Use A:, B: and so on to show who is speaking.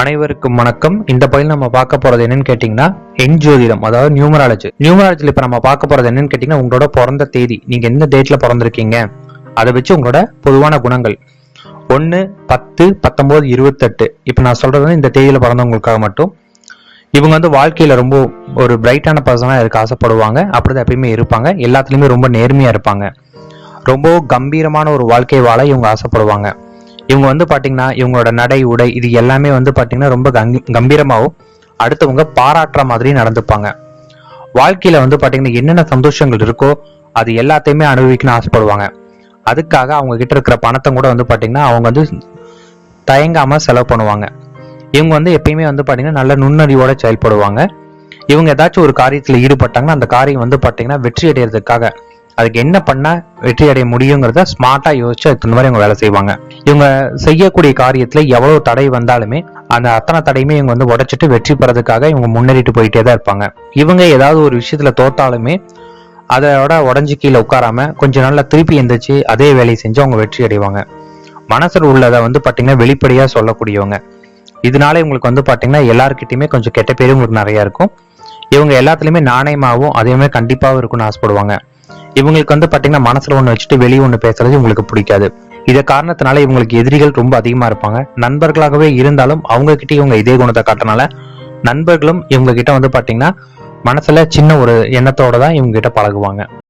A: அனைவருக்கும் வணக்கம். இந்த பகுதியில் நம்ம பார்க்க போறது என்னன்னு கேட்டீங்கன்னா எண் ஜோதிடம் அதாவது நியூமராலஜி நியூமராலஜில இப்ப நம்ம பார்க்க போறது என்னன்னு கேட்டீங்கன்னா உங்களோட பிறந்த தேதி. நீங்க எந்த டேட்ல பிறந்திருக்கீங்க? அதை வச்சு உங்களோட பொதுவான குணங்கள். ஒன்னு பத்து பத்தொன்பது இருபத்தெட்டு. இப்ப நான் சொல்றது வந்து இந்த தேதியில பிறந்தவங்களுக்காக மட்டும். இவங்க வந்து வாழ்க்கையில ரொம்ப ஒரு பிரைட்டான பர்சனா இருக்க ஆசைப்படுவாங்க. அப்படிதான் எப்பயுமே இருப்பாங்க. எல்லாத்துலயுமே ரொம்ப நேர்மையா இருப்பாங்க. ரொம்ப கம்பீரமான ஒரு வாழ்க்கை வாழ இவங்க ஆசைப்படுவாங்க. இவங்க வந்து பார்த்தீங்கன்னா இவங்களோட நடை உடை இது எல்லாமே வந்து பார்த்தீங்கன்னா ரொம்ப கம்பீரமாகவும் அடுத்தவங்க பாராட்டுற மாதிரி நடந்துப்பாங்க. வாழ்க்கையில வந்து பார்த்தீங்கன்னா என்னென்ன சந்தோஷங்கள் இருக்கோ அது எல்லாத்தையுமே அனுபவிக்கணும்னு ஆசைப்படுவாங்க. அதுக்காக அவங்க கிட்ட இருக்கிற பணத்தை கூட வந்து பார்த்தீங்கன்னா அவங்க வந்து தயங்காம செலவு பண்ணுவாங்க. இவங்க வந்து எப்பயுமே வந்து பார்த்தீங்கன்னா நல்ல நுண்ணறிவோட செயல்படுவாங்க. இவங்க ஏதாச்சும் ஒரு காரியத்தில் ஈடுபட்டாங்கன்னா அந்த காரியம் வந்து பார்த்தீங்கன்னா வெற்றி அடைகிறதுக்காக அதுக்கு என்ன பண்ணா வெற்றி அடைய முடியுங்கிறத ஸ்மார்ட்டா யோசிச்சு அதுக்கு தகுந்த மாதிரி இவங்க வேலை செய்வாங்க. இவங்க செய்யக்கூடிய காரியத்துல எவ்வளவு தடை வந்தாலுமே அந்த அத்தனை தடையுமே இவங்க வந்து உடைச்சிட்டு வெற்றி பெறதுக்காக இவங்க முன்னேறிட்டு போயிட்டே தான் இருப்பாங்க. இவங்க ஏதாவது ஒரு விஷயத்துல தோத்தாலுமே அதோட உடஞ்சி கீழே உட்காராம கொஞ்ச நாள்ல திருப்பி எந்திரிச்சு அதே வேலையை செஞ்சு அவங்க வெற்றி அடைவாங்க. மனசில் உள்ளதை வந்து பாத்தீங்கன்னா வெளிப்படையா சொல்லக்கூடியவங்க. இதனால இவங்களுக்கு வந்து பாத்தீங்கன்னா எல்லாருக்கிட்டையுமே கொஞ்சம் கெட்ட பேரும் ஒரு நிறைய இருக்கும். இவங்க எல்லாத்துலயுமே நாணயமாகவும் அதேமாதிரி கண்டிப்பாகவும் இருக்கும்னு ஆசைப்படுவாங்க. இவங்களுக்கு வந்து பாத்தீங்கன்னா மனசுல ஒண்ணு வச்சுட்டு வெளியே ஒண்ணு பேசுறது இவங்களுக்கு பிடிக்காது. இத காரணத்தினால இவங்களுக்கு எதிரிகள் ரொம்ப அதிகமா இருப்பாங்க. நண்பர்களாகவே இருந்தாலும் அவங்க கிட்ட இவங்க இதே குணத்தை காட்டனால நண்பர்களும் இவங்க கிட்ட வந்து பாத்தீங்கன்னா மனசுல சின்ன ஒரு எண்ணத்தோட தான் இவங்க கிட்ட பழகுவாங்க.